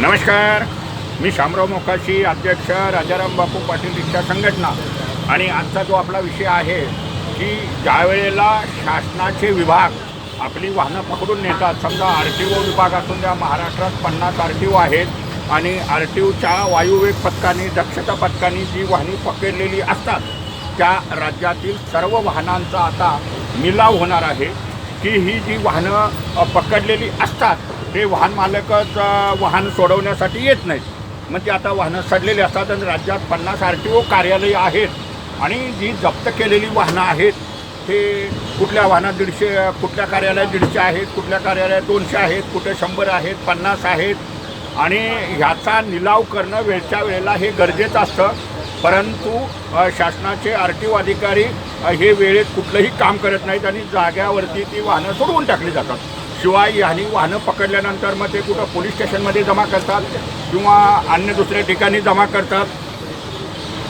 नमस्कार. मी शामराव मोकाशी अध्यक्ष राजाराम बापू पाटील रिक्षा संघटना. आणि आजचा जो आपला विषय आहे की ज्या वेळेला शासनाचे विभाग आपली वाहनं पकडून नेतात समजा आर टी ओ विभाग असून द्या महाराष्ट्रात पन्नास आर टी ओ आहेत आणि आर टी ओच्या वायुवेग पथकाने दक्षता पथकाने जी वाहने पकडलेली असतात त्या राज्यातील सर्व वाहनांचा आता मिलाव होणार आहे की ही जी वाहनं पकडलेली असतात ते वाहन मालकच वाहन सोडवण्यासाठी येत नाहीत. मग ते आता वाहनं सडलेली असतात आणि राज्यात पन्नास आर टी ओ कार्यालय आहेत आणि जी जप्त केलेली वाहनं आहेत ते कुठल्या वाहनात दीडशे कुठल्या कार्यालयात दीडशे आहेत कुठल्या कार्यालयात दोनशे आहेत कुठे शंभर आहेत पन्नास आहेत. आणि ह्याचा निलाव करणं वेळच्या वेळेला हे गरजेचं असतं. परंतु शासनाचे आर टी ओ अधिकारी हे वेळेत कुठलंही काम करत नाहीत आणि जाग्यावरती ती वाहनं सोडवून टाकली जातात. शिवाय ह्यानी वाहनं पकडल्यानंतर मग ते कुठं पोलीस स्टेशनमध्ये जमा करतात किंवा अन्य दुसऱ्या ठिकाणी जमा करतात.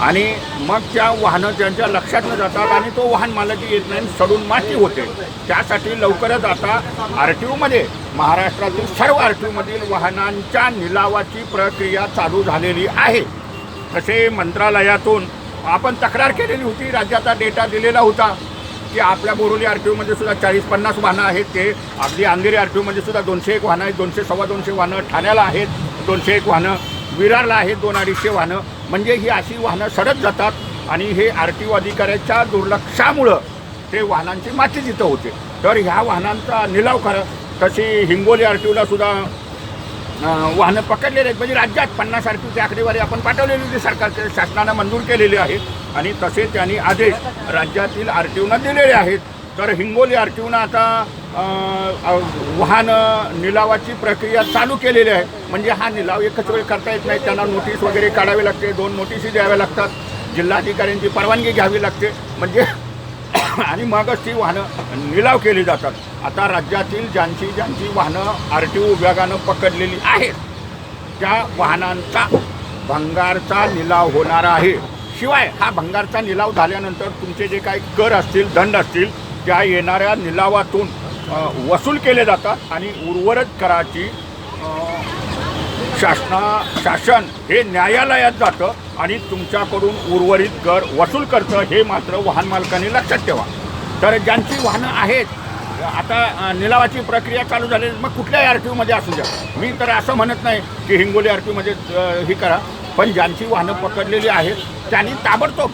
आणि मग त्या वाहनं त्यांच्या लक्षात न जातात आणि तो वाहन मालकी येत नाही आणि सडून माती होते. त्यासाठी लवकरच आता आर टी ओमध्ये महाराष्ट्रातील सर्व आर टी ओमधील वाहनांच्या निलावाची प्रक्रिया चालू झालेली आहे. तसे मंत्रालयातून आपण तक्रार केलेली होती राज्याचा डेटा दिलेला होता. की आपल्या बोरोली आर टी ओमध्ये सुद्धा चाळीस पन्नास वाहनं आहेत ते. अगदी अंधेरी आर टी ओमध्ये सुद्धा दोनशे एक वाहनं आहेत. दोनशे सव्वा दोनशे वाहनं ठाण्याला आहेत. दोनशे एक वाहनं विरारला आहेत. दोन अडीचशे वाहनं. म्हणजे ही अशी वाहनं सडत जातात आणि हे आर टी ओ अधिकाऱ्याच्या दुर्लक्षामुळं ते वाहनांची माती तिथं होते. तर ह्या वाहनांचा निलाव करा तशी हिंगोली आर टी ओला सुद्धा वाहनं पकडलेले आहेत. म्हणजे राज्यात पन्नास आरपीची आकडेवारी आपण पाठवलेली होती. सरकारच्या शासनानं मंजूर केलेली आहे आणि तसे त्यांनी आदेश राज्यातील आर टी ओना दिलेले आहेत. तर हिंगोली आर टी ओनं आता वाहनं वाहन निलावाची प्रक्रिया चालू केलेली आहे. म्हणजे हा निलाव एकच वेळ करता येत नाही. त्यांना नोटीस वगैरे काढावी लागते. दोन नोटीसी द्याव्या लागतात. जिल्हाधिकाऱ्यांची परवानगी घ्यावी लागते. म्हणजे आणि मगच ती वाहनं निलाव केली जातात. आता राज्यातील ज्यांची ज्यांची वाहनं आर टी ओ विभागानं पकडलेली आहेत त्या वाहनांचा भंगारचा निलाव होणार आहे. शिवाय हा भंगारचा निलाव झाल्यानंतर तुमचे जे काही कर असतील दंड असतील त्या येणाऱ्या निलावातून वसूल केले जातात आणि उर्वरित कराची शासना शासन हे न्यायालयात जातं आणि तुमच्याकडून उर्वरित कर वसूल करतं हे मात्र वाहन मालकाने लक्षात ठेवा. तर ज्यांची वाहनं आहेत आता निलावाची प्रक्रिया चालू झाली मग कुठल्याही आर टी ओमध्ये असू द्या. मी तर असं म्हणत नाही की हिंगोली आर टी ओमध्ये ही करा पण ज्यांची वाहनं पकडलेली आहेत त्यांनी ताबडतोब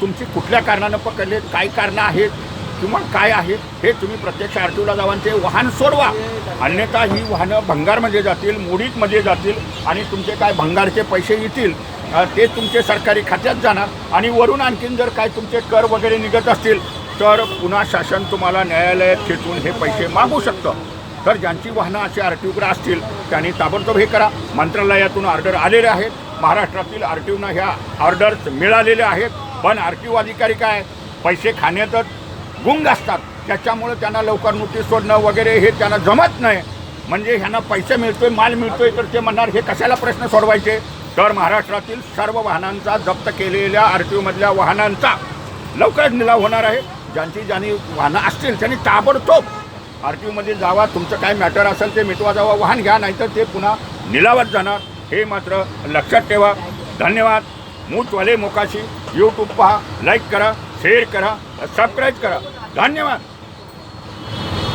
तुमची कुठल्या कारणानं पकडलेत काय कारणं आहेत किंवा काय आहेत हे तुम्ही प्रत्यक्ष आर टी ओला जाऊन ते वाहन सोडवा. अन्यथा ही वाहनं भंगारमध्ये जातील मोडीतमध्ये जातील आणि तुमचे काय भंगारचे पैसे येतील ते तुमचे सरकारी खात्यात जाणार आणि वरून आणखीन जर काय तुमचे कर वगैरे निघत असतील तर पुन्हा शासन तुम्हाला न्यायालयात खेचून हे पैसे मागू शकतं. तर ज्यांची वाहनं अशी आर टी ओकडे असतील त्यांनी ताबडतोब हे करा. मंत्रालयातून ऑर्डर आलेले आहेत. महाराष्ट्रातील आर टी ओना ह्या ऑर्डर्स मिळालेल्या आहेत. पण आर टी ओ अधिकारी काय? पैसे खाण्यातच गुंग असतात. त्याच्यामुळे त्यांना लवकर नोटीस सोडणं वगैरे हे त्यांना जमत नाही. म्हणजे ह्यांना पैसे मिळतोय माल मिळतोय तर ते म्हणणार हे कशाला प्रश्न सोडवायचे? तर महाराष्ट्रातील सर्व वाहनांचा जप्त केलेल्या आर टी ओमधल्या वाहनांचा लवकरच निलाव होणार आहे. ज्यांची ज्यांनी वाहनं असतील त्यांनी ताबडतोब आर टी ओमध्ये जावा तुमचं काय मॅटर असेल ते मिटवा जावा वाहन घ्या नाहीतर ते पुन्हा निलावात जाणार. हे मात्र लक्षात ठेवा. धन्यवाद. मूतवाले मोकाशी. यूट्यूब पहा लाईक करा शेअर करा सबस्क्राईब करा. धन्यवाद.